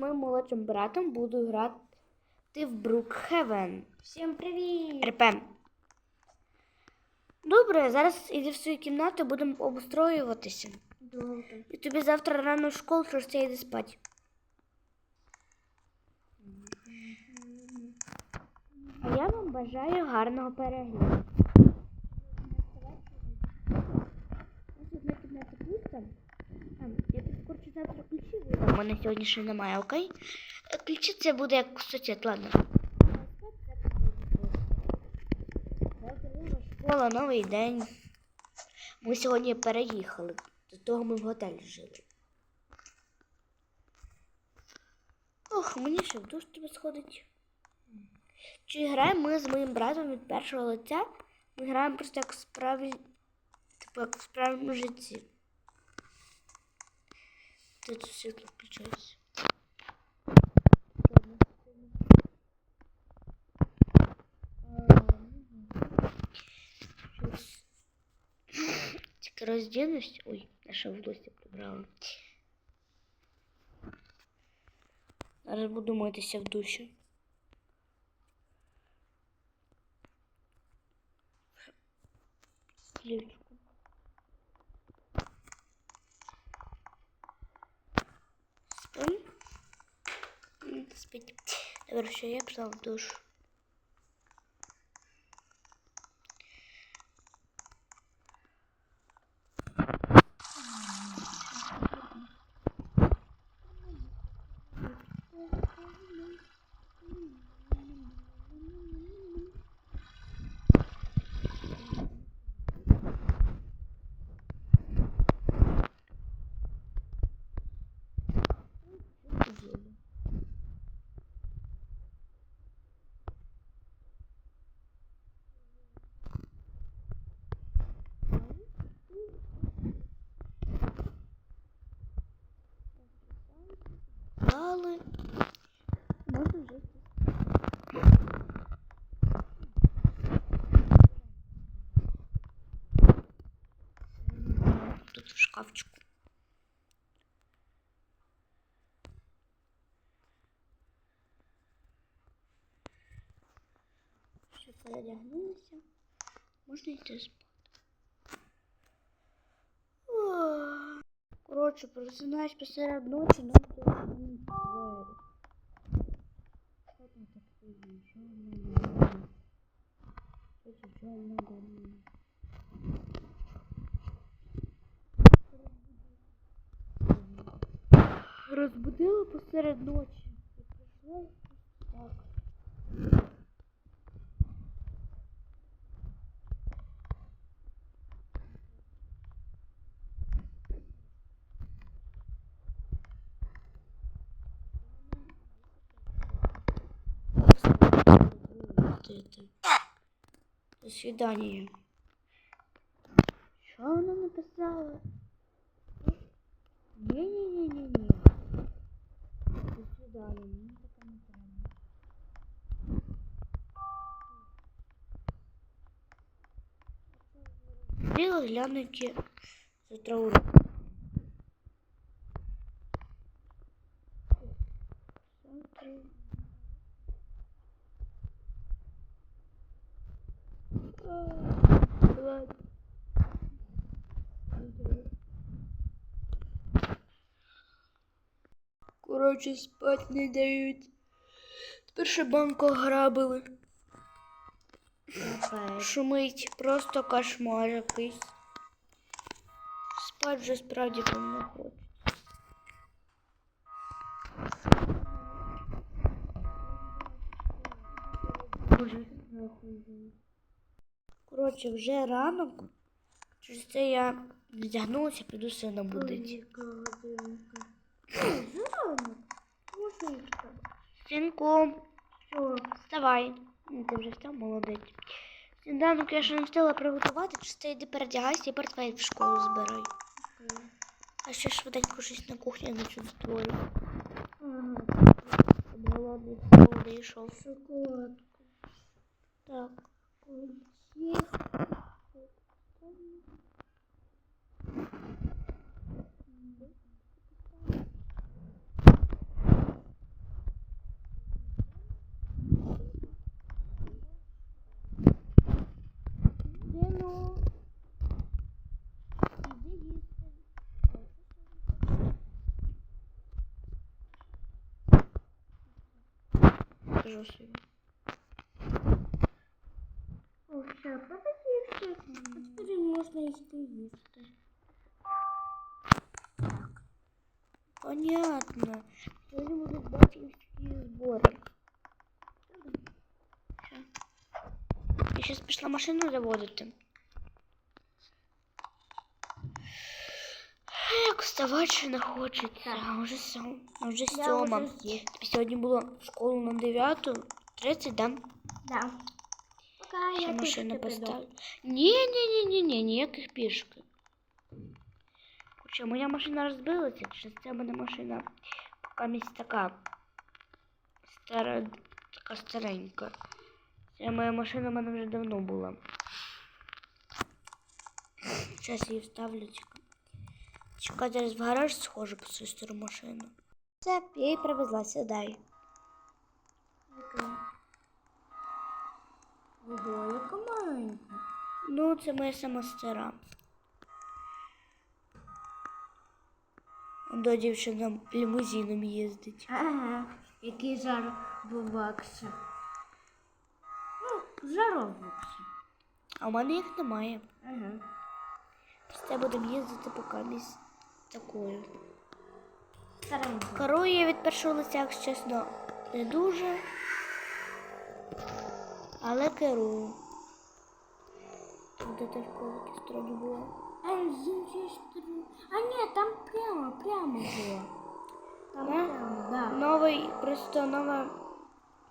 моїм молодшим братом буду грати в Брукхевен. Всім привіт! РП. Добре, зараз іди в свою кімнату, будемо обустроюватися. Добре. І тобі завтра рано в школу, що ж йди спати. А я вам бажаю гарного перегляду. Ось одна кімната пуста. Завтра ключі. У мене сьогодні ще немає, окей? Ключі це буде як сосед, ладно. Школа, новий день. Ми сьогодні переїхали. До того ми в готелі жили. Ох, мені ще в душ треба сходить. Чи граємо ми з моїм братом від першого лиця? Ми граємо просто як в справі. Типу як в справжньому житті. Де тут світло включається? Щось. Тільки роздінусь. Ой, я ще волосся прибрала. Зараз буду митися в душі. Ключку. М, Спить. Добре, що я пішла в душ. Дали. Можна жити. Тут в шкафчику. Все передягнулися. Можна йти спати. Коротше, просинаюсь посеред ночі, нам двері. Що там таке? Що воно? Що воно? Розбудила посеред ночі. Прийшла так. До свидания. Що вона написала? Ні-ні-ні-ні-ні. До свидания. Мені таке не треба. Біла глянути за траур. Ладно. Коротше, спать не дають. Тепер ще банку грабили. Шумить, просто кошмар якийсь. Спать вже справді не хоче. Коротше, вже ранок. Через це я вдягнулася, піду сина будити. Синку, Що? вставай. Ну, Ти вже встав, молодець. Сніданок я ще не встигла приготувати, чи ти йди передягайся і портфель в школу збирай. А ще швиденько щось на кухні начну створюю. Ага. Щоб голодний не йшов. Шоколадку. Так. Ключі. Покажу собі. О, все, подивився. Тепер можна йти їсти. Понятно. Сьогодні будуть батьківські збори. Ща. Я зараз пішла машину заводити. вставати ще не хочеться. А вже сьом, а вже Я сьома. вже з'їв. Тобі сьогодні було в школу на 9.30, да? Да. Пока Ще я машину пішки піду. поставлю. Ні, ні, ні, ні, ні, ніяких пішки. Хоча моя машина розбилася, через це в мене машина поки місць така стара, така старенька. Ця моя машина в мене вже давно була. Зараз її вставлю. Чекай. Зараз в гараж схожу по свою стару машину. Все, я її привезла, сідай. Ого, яка маленька. Ну, це моя сама стара. До дівчина лімузином їздить. Ага, який жар бакси. Ну, жаровбукси. А в мене їх немає. Ага. Просто будемо їздити поки місь такою. Керую я від першого лиця, якщо чесно, не дуже. Але керую. Там де колики стороні була. А з іншої сторони. А ні, там прямо, прямо було. Там Да? прямо, да. Новий, просто нове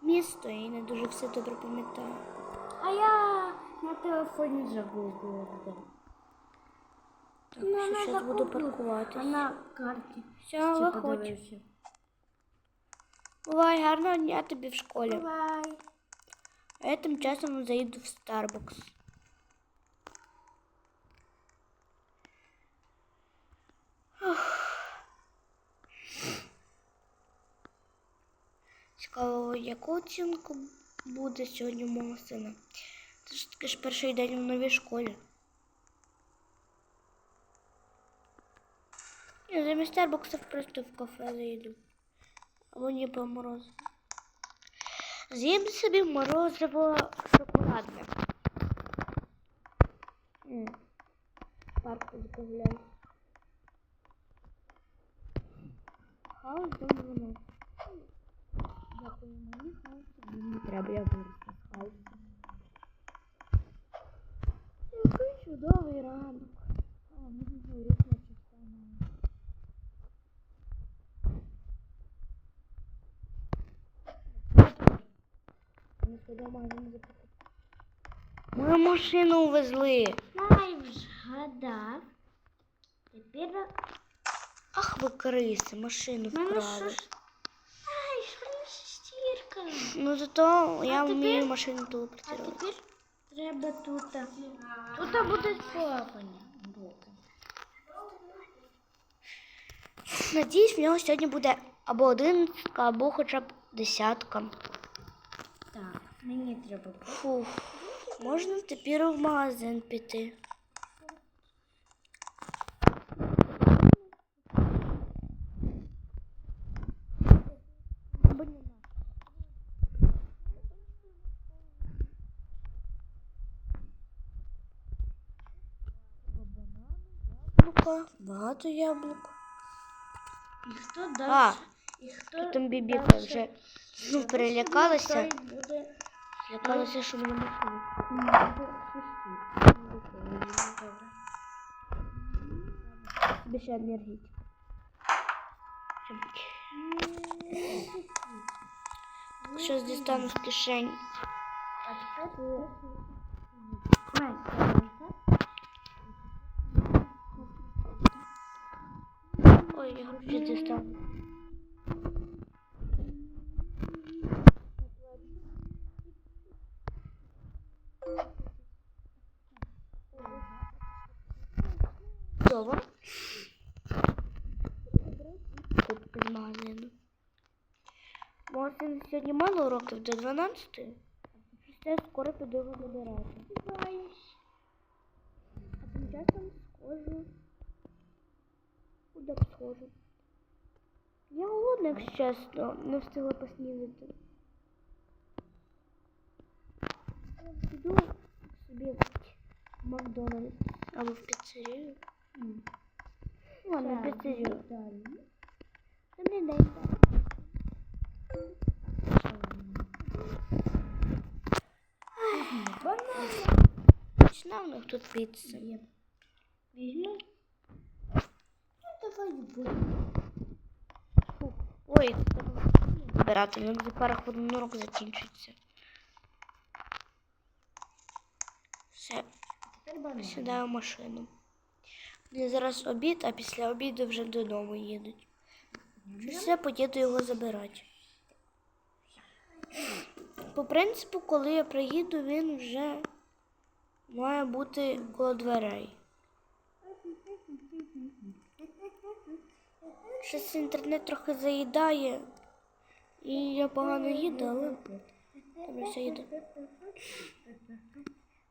місто і не дуже все добре пам'ятаю. А я на телефоні загуглила. Так, Ну, зараз буду загуглила. паркуватись. На карті. Все, виходь. Бувай, гарного дня тобі в школі. Бувай. А я тим часом заїду в Starbucks. Цікаво, яку оцінку буде сьогодні у мого сина. Це ж таки ж перший день в новій школі. Я замість Старбоксів просто в кафе заїду. Або не по морозу. З'їм собі морозиво шоколадне. Парку загуляю. Хаос добре. Дякую, мені хаос. Не треба, я виросла з хаосу. Який чудовий ранок. А, мені горіхна частина. Ми сюди в магазин запитати. Мою машину увезли. Знаєш, згадав. Тепер Ах ви криси, машину вкрали. Ай, що не шестірка. Ну зато я вмію машину А телепортувати. тепер треба тут. Тут буде блоки. Надіюсь, в нього сьогодні буде або одинадцятка, або хоча б десятка. Так, мені треба. Фух, можна тепер в магазин піти. Багато яблук. І хто А. І хто Там бібіка вже ну, перелякалася. Що мене машину. Тебе ще енергетик. Щось дістану з кишень. Ой, я гроші дістав. Готово. Тут з магазину. Може, сьогодні мало уроків до 12. Після скоро піду його забирати. А тим часом схожу. Куди б схожу? Я голодна, якщо чесно, не встигла поснідати. піду собі в Макдональдс або в піцерію. Ладно, в піцерію. Добрий день. Починав у них тут піца. Візьму. Ну, давай буду. Ой, збирати, ну за пару хвилин урок закінчується. Все, сідаю в машину. Вони зараз обід, а після обіду вже додому їдуть. Все, поїду його забирати. По принципу, коли я приїду, він вже має бути коло дверей. Щось інтернет трохи заїдає, і я погано їду, але добре все їду.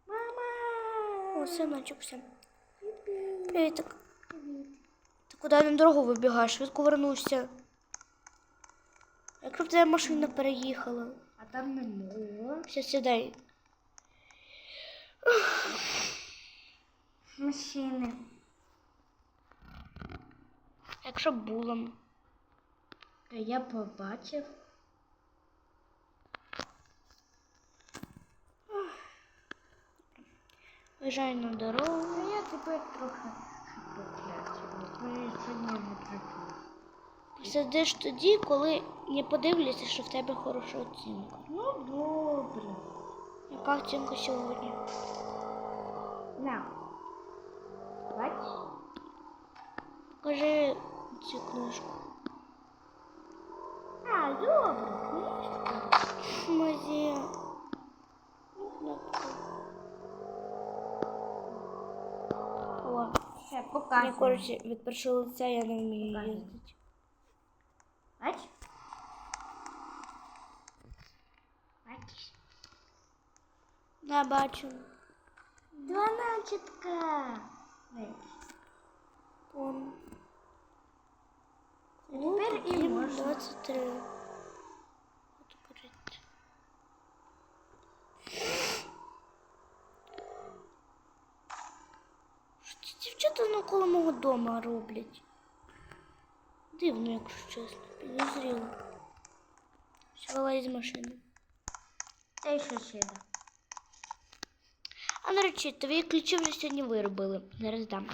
Мама! О, синочок, все. Привітик. Ти куди на дорогу вибігаєш? Швидко вернуся. Якщо б твоя машина переїхала. А там не було. Все, сідай. Машини. Якщо б було. А я побачив. Виїжджай на дорогу. Я тепер трохи потрачу. Мені сьогодні не. Сидиш тоді, коли не подивляться, що в тебе хороша оцінка. Ну, добре. Яка оцінка сьогодні? На. Бач? Покажи цю книжку. А, добре, книжка. Моє. О, Все, я, показуй. коротше, від першого лиця я не вмію їздити. Бач? Бачиш? Не бачу. Дванадцятка. Бач. Он. Тепер і Їм можна. 23. От курить. Що ці дівчата навколо мого дома роблять? Дивно, якщо чесно, підозріло. Все, вилазь з машини. Та й що? А на речі, твої ключі вже сьогодні виробили. Зараз дам.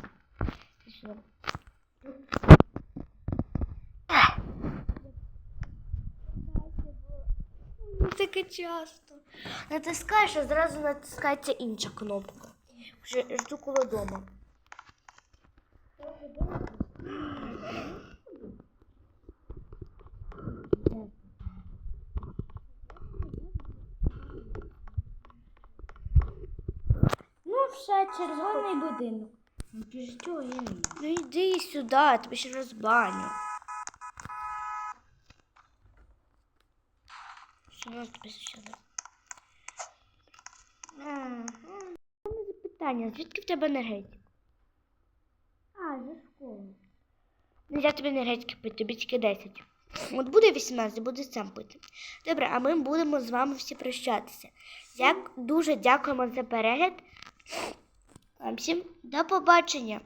Не таке часто. Натискаєш, а зразу натискається інша кнопка. Вже жду коло дома. Ну, все, червоний будинок. Ну, я? Ну йди сюди, я тебе ще розбаню. Що нас тобі сюди? Мене запитання, звідки в тебе енергетик? А, за школу. Нельзя тобі енергетики пити, тобі тільки 10. От буде 18, буде сам пити. Добре, а ми будемо з вами всі прощатися. Дяк... Дуже дякуємо за перегляд. Всім до побачення.